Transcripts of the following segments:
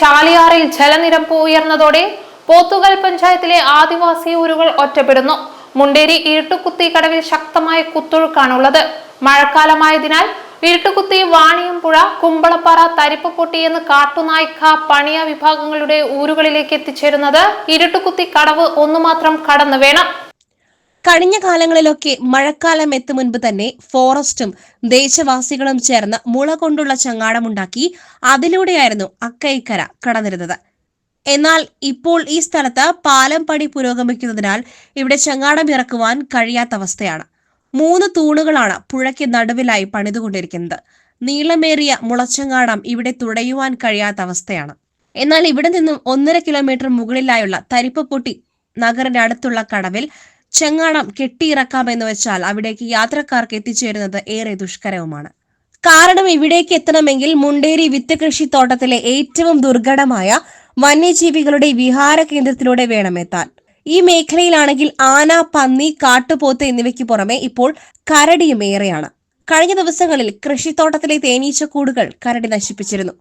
ചാലിയാറിൽ ജലനിരപ്പ് ഉയർന്നതോടെ പോത്തുകൽ പഞ്ചായത്തിലെ ആദിവാസി ഊരുകൾ ഒറ്റപ്പെടുന്നു. മുണ്ടേരി ഇരുട്ടുകുത്തി കടവിൽ ശക്തമായ കുത്തൊഴുക്കാണുള്ളത്. മഴക്കാലമായതിനാൽ ഇരുട്ടുകുത്തി വാണിയമ്പുഴ കുമ്പളപ്പാറ തരിപ്പപ്പൊട്ടി എന്ന് കാട്ടുനായ്ക്ക പണിയ വിഭാഗങ്ങളുടെ ഊരുകളിലേക്ക് എത്തിച്ചേരുന്നത് ഇരുട്ടുകുത്തി കടവ് ഒന്നുമാത്രം കടന്നു വേണം. കഴിഞ്ഞ കാലങ്ങളിലൊക്കെ മഴക്കാലം എത്തും മുൻപ് തന്നെ ഫോറസ്റ്റും ദേശവാസികളും ചേർന്ന് മുള കൊണ്ടുള്ള ചങ്ങാടമുണ്ടാക്കി അതിലൂടെയായിരുന്നു അക്കൈക്കര കടന്നിരുന്നത്. എന്നാൽ ഇപ്പോൾ ഈ സ്ഥലത്ത് പാലം പണി പുരോഗമിക്കുന്നതിനാൽ ഇവിടെ ചങ്ങാടം ഇറക്കുവാൻ കഴിയാത്ത അവസ്ഥയാണ്. മൂന്ന് തൂണുകളാണ് പുഴയ്ക്ക് നടുവിലായി പണിതുകൊണ്ടിരിക്കുന്നത്. നീളമേറിയ മുളച്ചങ്ങാടം ഇവിടെ തുടയുവാൻ കഴിയാത്ത അവസ്ഥയാണ്. എന്നാൽ ഇവിടെ നിന്നും ഒന്നര കിലോമീറ്റർ മുകളിലായുള്ള തരിപ്പപ്പൊട്ടി നഗറിന്റെ അടുത്തുള്ള കടവിൽ ചെങ്ങാടം കെട്ടിയിറക്കാമെന്ന് വെച്ചാൽ അവിടേക്ക് യാത്രക്കാർക്ക് എത്തിച്ചേരുന്നത് ഏറെ ദുഷ്കരവുമാണ്. കാരണം ഇവിടേക്ക് എത്തണമെങ്കിൽ മുണ്ടേരി വിത്ത് കൃഷിത്തോട്ടത്തിലെ ഏറ്റവും ദുർഘടമായ വന്യജീവികളുടെ വിഹാര കേന്ദ്രത്തിലൂടെ വേണം എത്താൻ. ഈ മേഖലയിലാണെങ്കിൽ ആന പന്നി കാട്ടുപോത്ത് എന്നിവയ്ക്ക് പുറമെ ഇപ്പോൾ കരടിയും ഏറെയാണ്. കഴിഞ്ഞ ദിവസങ്ങളിൽ കൃഷിത്തോട്ടത്തിലെ തേനീച്ചക്കൂടുകൾ കരടി നശിപ്പിച്ചിരുന്നു.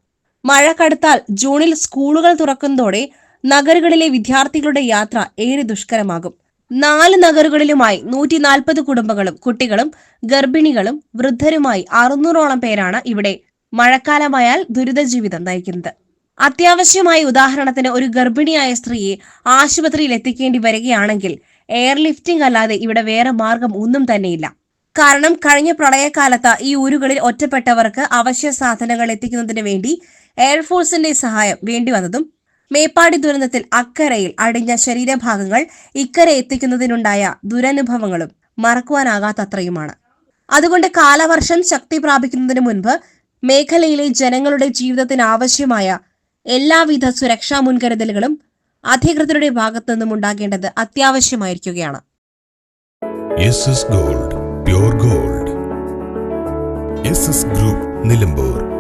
മഴ കടുത്താൽ ജൂണിൽ സ്കൂളുകൾ തുറക്കുന്നതോടെ നഗരങ്ങളിലെ വിദ്യാർത്ഥികളുടെ യാത്ര ഏറെ ദുഷ്കരമാകും. നാല് നഗറുകളിലുമായി നൂറ്റി നാൽപ്പത് കുടുംബങ്ങളും കുട്ടികളും ഗർഭിണികളും വൃദ്ധരുമായി അറുന്നൂറോളം പേരാണ് ഇവിടെ മഴക്കാലമായാൽ ദുരിത ജീവിതം നയിക്കുന്നത്. അത്യാവശ്യമായ ഉദാഹരണത്തിന് ഒരു ഗർഭിണിയായ സ്ത്രീയെ ആശുപത്രിയിൽ എത്തിക്കേണ്ടി വരികയാണെങ്കിൽ എയർലിഫ്റ്റിംഗ് അല്ലാതെ ഇവിടെ വേറെ മാർഗം ഒന്നും തന്നെയില്ല. കാരണം കഴിഞ്ഞ പ്രളയകാലത്ത് ഈ ഊരുകളിൽ ഒറ്റപ്പെട്ടവർക്ക് അവശ്യ സാധനങ്ങൾ എത്തിക്കുന്നതിന് വേണ്ടി എയർഫോഴ്സിന്റെ സഹായം വേണ്ടി വന്നതും മേപ്പാടി ദുരന്തത്തിൽ അക്കരയിൽ അടിഞ്ഞ ശരീരഭാഗങ്ങൾ ഇക്കരെ എത്തിക്കുന്നതിനുണ്ടായ ദുരനുഭവങ്ങളും മറക്കുവാനാകാത്തത്രയുമാണ്. അതുകൊണ്ട് കാലവർഷം ശക്തി പ്രാപിക്കുന്നതിന് മുൻപ് മേഖലയിലെ ജനങ്ങളുടെ ജീവിതത്തിന് ആവശ്യമായ എല്ലാവിധ സുരക്ഷാ മുൻകരുതലുകളും അധികൃതരുടെ ഭാഗത്തു നിന്നും ഉണ്ടാകേണ്ടത് അത്യാവശ്യമായിരിക്കുകയാണ്. Gold gold. ഗ്രൂപ്പ് നിലമ്പൂർ.